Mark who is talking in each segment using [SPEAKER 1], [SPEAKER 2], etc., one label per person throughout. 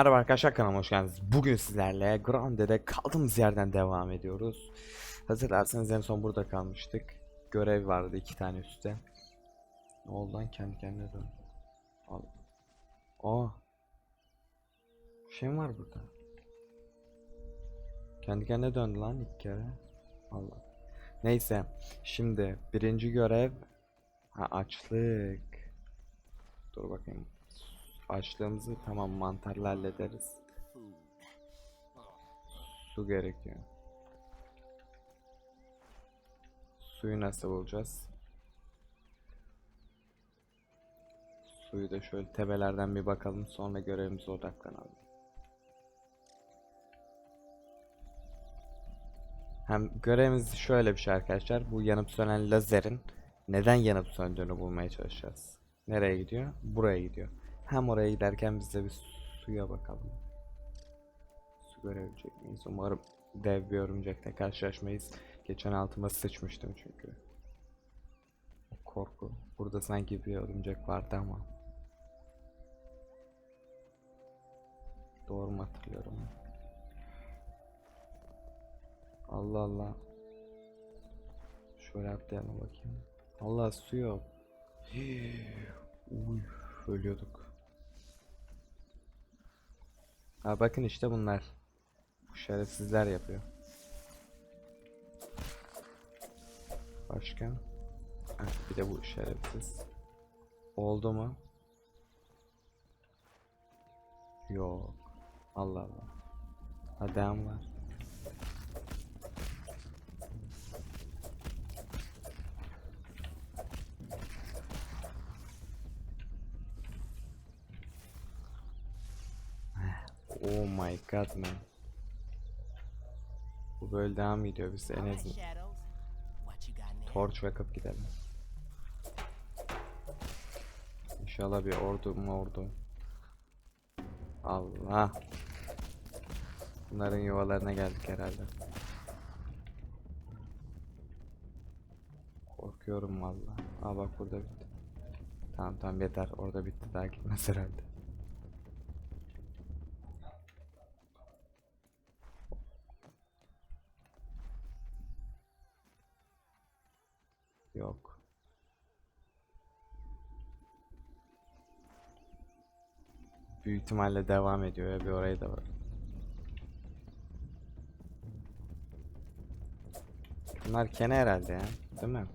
[SPEAKER 1] Merhaba arkadaşlar kanalıma hoş geldiniz. Bugün sizlerle Grande'de kaldığımız yerden devam ediyoruz. Hatırlarsanız en son burada kalmıştık. Görev vardı iki tane üstte. Ne oldu lan kendi kendine dön. Al. Aa. Bir şey mi var burada? Kendi kendine döndü lan ilk kere. Allah. Neyse. Şimdi birinci görev. Ha açlık. Dur bakayım. Açlığımızı tamam mantarla hallederiz. Su gerekiyor. Suyu nasıl bulacağız? Suyu da şöyle tepelerden bir bakalım sonra görevimize odaklanalım. Hem görevimiz şöyle bir şey arkadaşlar. Bu yanıp sönen lazerin neden yanıp söndüğünü bulmaya çalışacağız. Nereye gidiyor? Buraya gidiyor. Hem oraya giderken biz de bir suya bakalım. Su görebilecek miyiz? Umarım dev bir örümcekle karşılaşmayız. Geçen altıma sıçmıştım çünkü. Korku. Burada sanki bir örümcek vardı ama. Doğru mu hatırlıyorum? Allah Allah. Şöyle atlayalım bakayım. Allah su yok. Uy, ölüyorduk. Ha bakın işte bunlar. Bu şerefsizler yapıyor. Başka? Ha, bir de bu şerefsiz. Oldu mu? Yok. Allah Allah. Ha devam var. Oh my god man. Bu böyle devam ediyor biz en azından torch yakıp gidelim. İnşallah bir ordu mu ordu. Allah. Bunların yuvalarına geldik herhalde. Korkuyorum valla. Aa bak burada bitti. Tamam tamam yeter orada bitti daha gitmez herhalde. Yok. Büyük ihtimalle devam ediyor ya bir orayı da var. Bunlar kene herhalde ya, değil mi?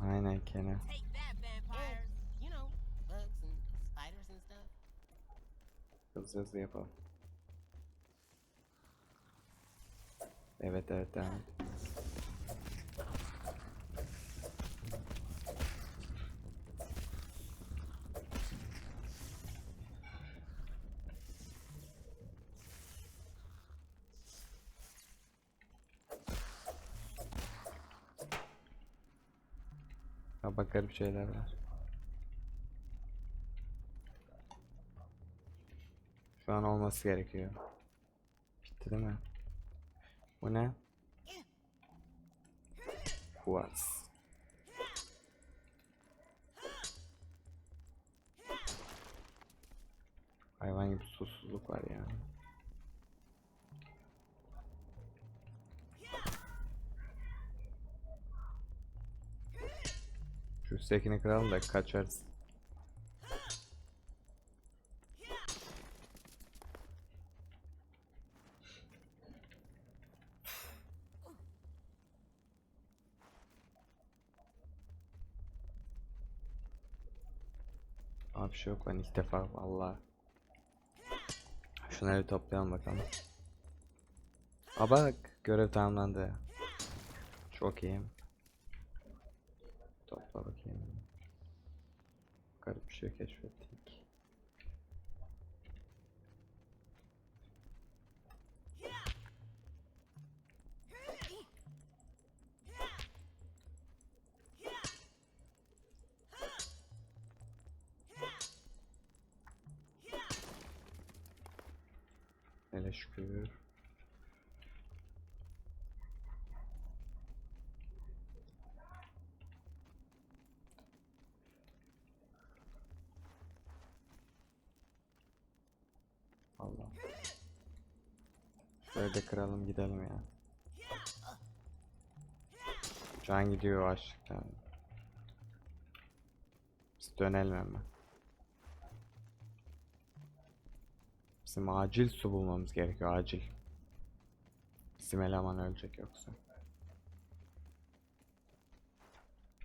[SPEAKER 1] Aynen kene. Hızlı hızlı yapalım. Evet evet devam et. Ha bak garip şeyler var. Şu an olması gerekiyor. Bitti değil mi? Bu ne? Quartz. Hayvan gibi susuzluk var ya. Şu üsttekini kıralım da kaçarız. Abi bir şey yok ben ilk defa valla. Şunları bir toplayalım bakalım. Aa bak görev tamamlandı. Çok iyi. Topla bakayım. Garip bir şey keşfettik. Hele şükür. Allah. Şöyle de kıralım gidelim ya. Can gidiyor açlıktan. Biz dönelim hemen. Bizim acil su bulmamız gerekiyor acil. Bizim eleman ölecek yoksa.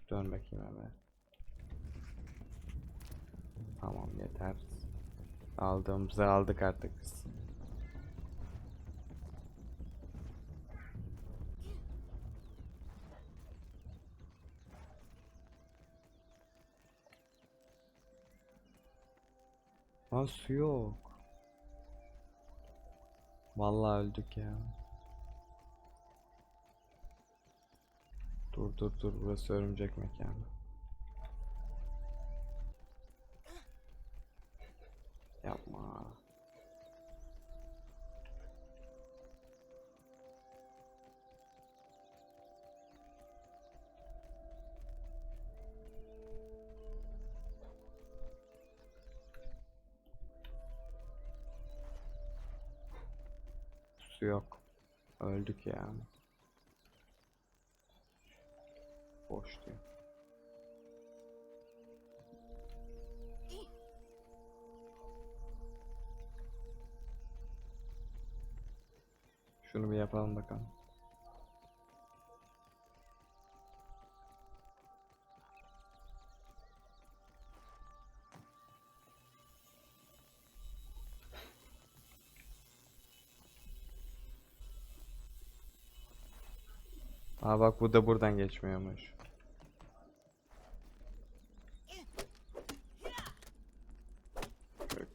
[SPEAKER 1] Dön bakayım hemen. Tamam yeter. Aldığımızı aldık artık biz. Lan su yok. Vallahi öldük ya. Dur dur dur burası örümcek mekanı. Su yok. Öldük ya. Boş diyor. Şunu bir yapalım bakalım. Aa bak bu da buradan geçmiyormuş.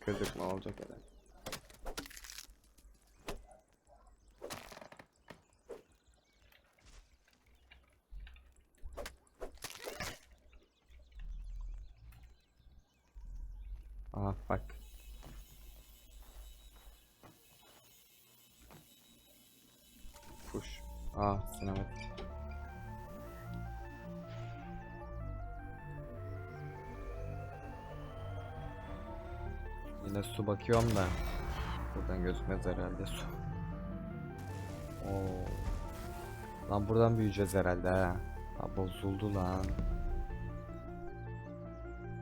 [SPEAKER 1] Kırdık mı olacak herhalde. Aha bak. Push. Aa sinematik. Yine su bakıyorum da buradan gözükmez herhalde su. Oo. Lan buradan büyüyeceğiz herhalde ha. Aa, bozuldu lan.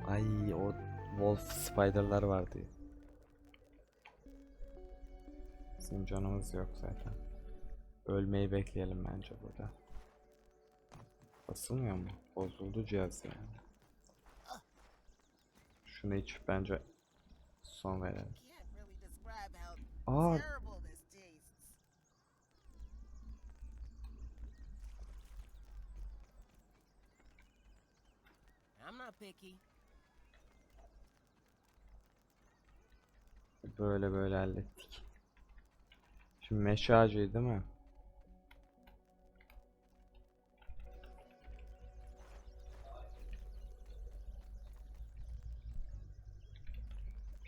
[SPEAKER 1] Ay o wolf spider'lar vardı. Bizim canımız yok zaten. Ölmeyi bekleyelim bence burada. Basılmıyor mu? Bozuldu cihaz yani. Şunu iç bence son verelim. Aa
[SPEAKER 2] terrible this tastes. I'm not picky.
[SPEAKER 1] böyle böyle hallettik. Şimdi meşe ağacıydı değil mi?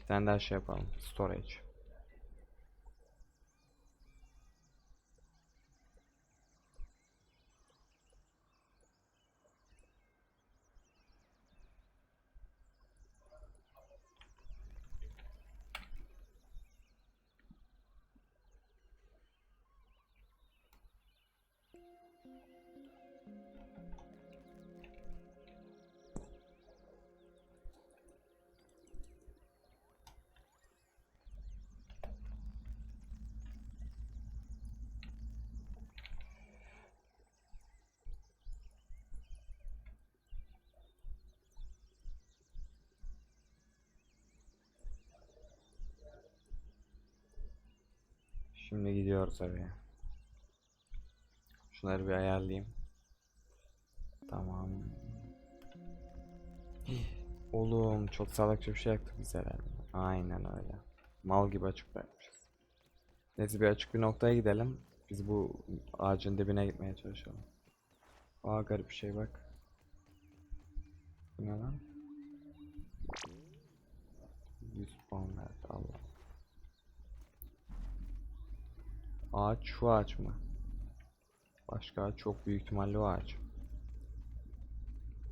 [SPEAKER 1] Bir tane daha şey yapalım. Storage. Şimdi gidiyoruz oraya. Şunları bir ayarlayayım. Tamam. Oğlum çok salakça bir şey yaptık biz herhalde. Aynen öyle. Mal gibi açık bırakmışız. Neyse bir açık bir noktaya gidelim. Biz bu ağacın dibine gitmeye çalışalım. Aa garip bir şey bak. Bu ne lan? 100 puan verdi Allah. Ağaç şu ağaç mı? Başka ağaç çok büyük ihtimalle o ağaç.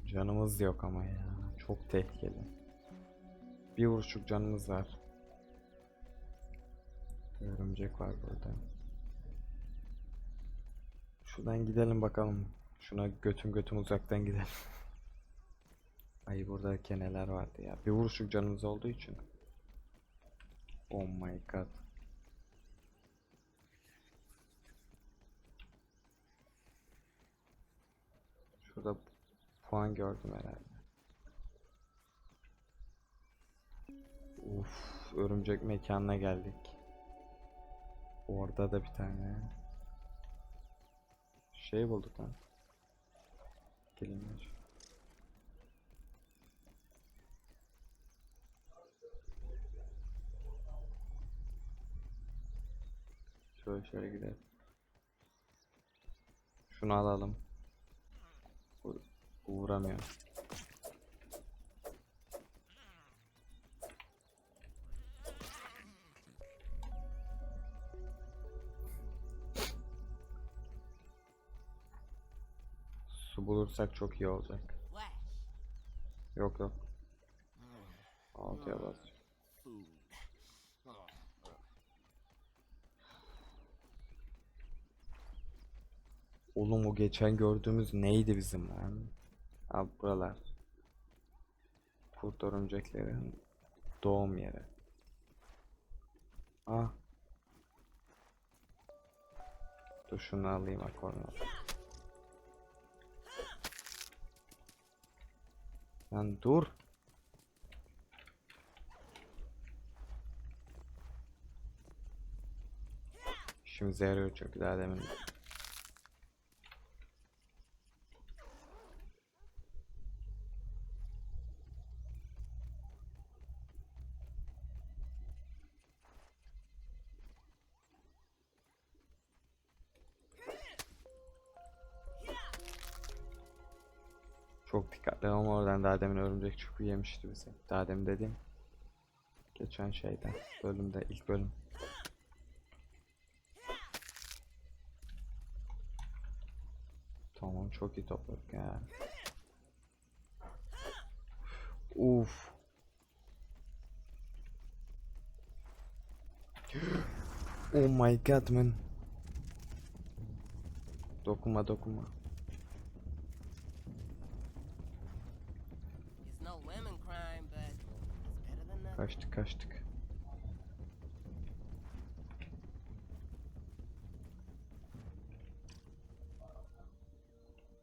[SPEAKER 1] Canımız yok ama ya. Çok tehlikeli. Bir vuruşluk canımız var. Örümcek var burada. Şuradan gidelim bakalım. Şuna götüm götüm uzaktan gidelim. Ay burada keneler vardı ya. Bir vuruşluk canımız olduğu için. Oh my god. Puan gördüm herhalde. Uf, örümcek mekanına geldik. Orada da bir tane şey bulduk lan. Gelinler. Şöyle şöyle gidelim. Şunu alalım. Vuramıyor. Su bulursak çok iyi olacak. Yok yok. Altıya bas. Oğlum o geçen gördüğümüz neydi bizim lan? Abi buralar. Kurt örümceklerin doğum yeri. Ah. Dur şunu alayım akornu. Lan dur. İşimize yarıyor çünkü daha demin. Çok dikkatli ama oradan daha demin örümcek çuku yemişti bizi. Daha demin dediğim geçen şeyde bölümde ilk bölüm. Tamam çok iyi topladık ya. Uf. Oh my god man. Dokunma dokunma. Kaçtık kaçtık.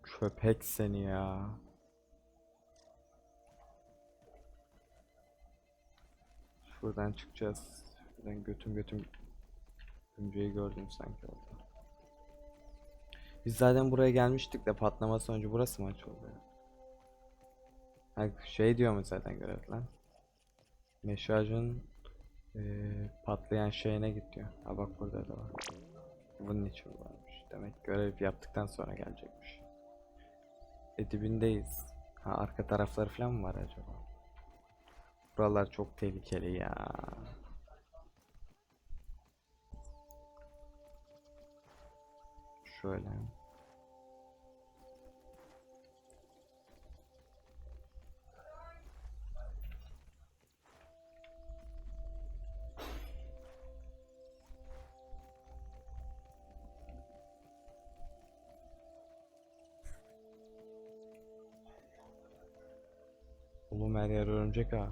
[SPEAKER 1] Köpek seni ya. Şuradan çıkacağız. Şuradan götüm götüm Örümceği gördüm sanki orada. Biz zaten buraya gelmiştik de patlama sonucu burası mı açıldı? Ha, şey diyor mu zaten görev? Meşajın eee, patlayan şeyine git diyor. Ha bak burada da var. Bunun için varmış. Demek görev yaptıktan sonra gelecekmiş. E dibindeyiz. Ha arka tarafları falan mı var acaba? Buralar çok tehlikeli ya. Şöyle. Oğlum her yer örümcek ha.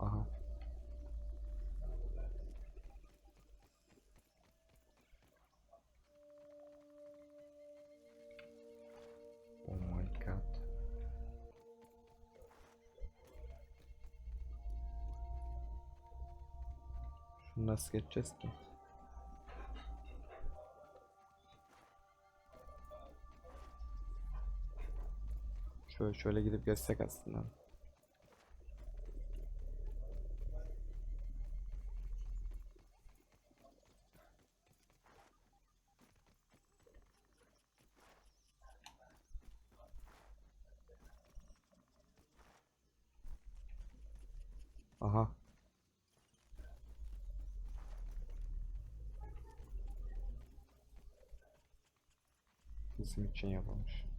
[SPEAKER 1] Aha. Oh my nasıl geçeceğiz ki? Şöyle şöyle gidip geçsek aslında. Aha. Bizim için yapılmış.